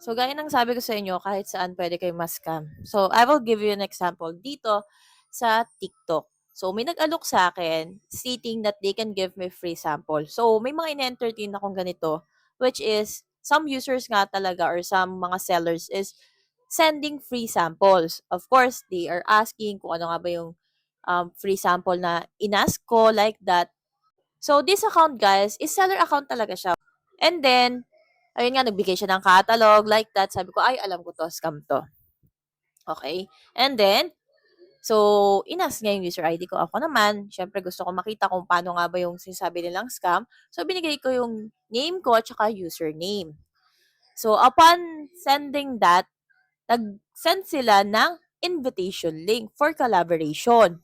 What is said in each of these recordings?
So, gaya ng sabi ko sa inyo, kahit saan pwede kayong ma-scam. So, I will give you an example dito sa TikTok. So, may nag-alok sa akin stating that they can give me free sample. So, may mga ine-entertain akong ganito, which is some users nga talaga or some mga sellers is sending free samples. Of course, they are asking kung ano nga ba yung um, free sample na inask ko, like that. So, this account, guys, is seller account talaga siya. And then, ayun nga, nagbigay siya ng catalog, like that. Sabi ko, ay, alam ko to, scam to. Okay? And then, so, inas niya yung user ID ko. Ako naman, syempre gusto ko makita kung paano nga ba yung sinasabi nilang scam. So, binigay ko yung name ko at saka username. So, upon sending that, nag-send sila ng invitation link for collaboration.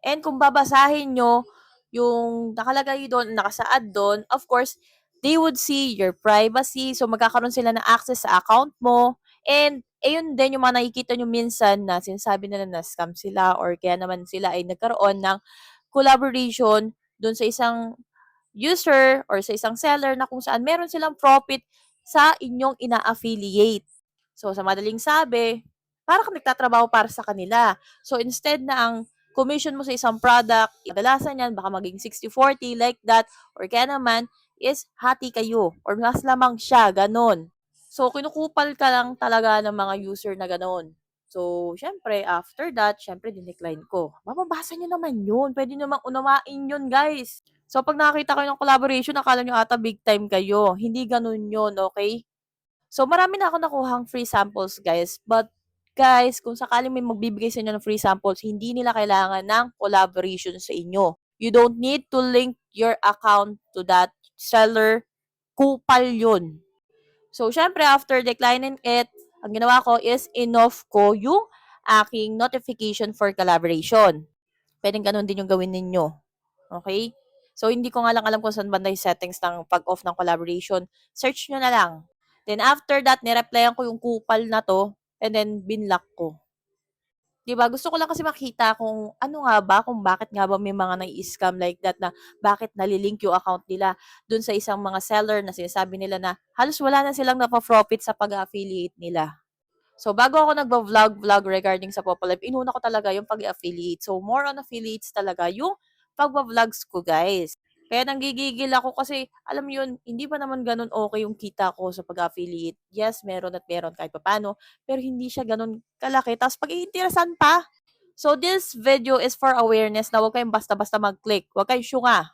And kung babasahin nyo, yung nakalagay doon, nakasaad doon, of course, they would see your privacy. So, magkakaroon sila ng access sa account mo. And, ayun din yung mga nakikita nyo minsan na sinasabi nila na scam sila or kaya naman sila ay nagkaroon ng collaboration doon sa isang user or sa isang seller na kung saan meron silang profit sa inyong ina-affiliate. So, sa madaling sabi, para kang nagtatrabaho para sa kanila. So, instead na ang commission mo sa isang product, kadalasan yan, baka maging 60-40, like that, or kaya naman, is hati kayo, or mas lamang siya, ganon. So, kinukupal ka lang talaga ng mga user na ganon. So, syempre, after that, syempre, dinecline ko. Mababasa nyo naman yun. Pwede namang unawain yun, guys. So, pag nakakita kayo ng collaboration, akala nyo ata big time kayo. Hindi ganun yun, okay? So, marami na ako nakuhang free samples, guys. But, guys, kung sakaling may magbibigay sa inyo ng free samples, hindi nila kailangan ng collaboration sa inyo. You don't need to link your account to that seller. Kupal yun. So, syempre, after declining it, ang ginawa ko is in-off ko yung aking notification for collaboration. Pwedeng ganun din yung gawin ninyo. Okay? So, hindi ko nga lang alam kung saan banda yung settings ng pag-off ng collaboration. Search nyo na lang. Then, after that, nireplyan ko yung kupal na to and then binlock ko. 'Di ba? Gusto ko lang kasi makita kung ano nga ba, kung bakit nga ba may mga nai-scam like that na bakit nalilink yung account nila dun sa isang mga seller na sinasabi nila na halos wala na silang napa-profit sa pag-affiliate nila. So, bago ako nagba-vlog-vlog regarding sa Popolive, inuna ko talaga yung pag-affiliate. So, more on affiliates talaga yung pagba-vlogs ko, guys. Kaya nanggigigil ako kasi, alam mo yun, hindi pa naman ganun okay yung kita ko sa pag-affiliate. Yes, meron at meron kahit papano, pero hindi siya ganun kalaki. Tapos pag-iinteresan pa. So, this video is for awareness na huwag kayong basta-basta mag-click. Huwag kayong syunga.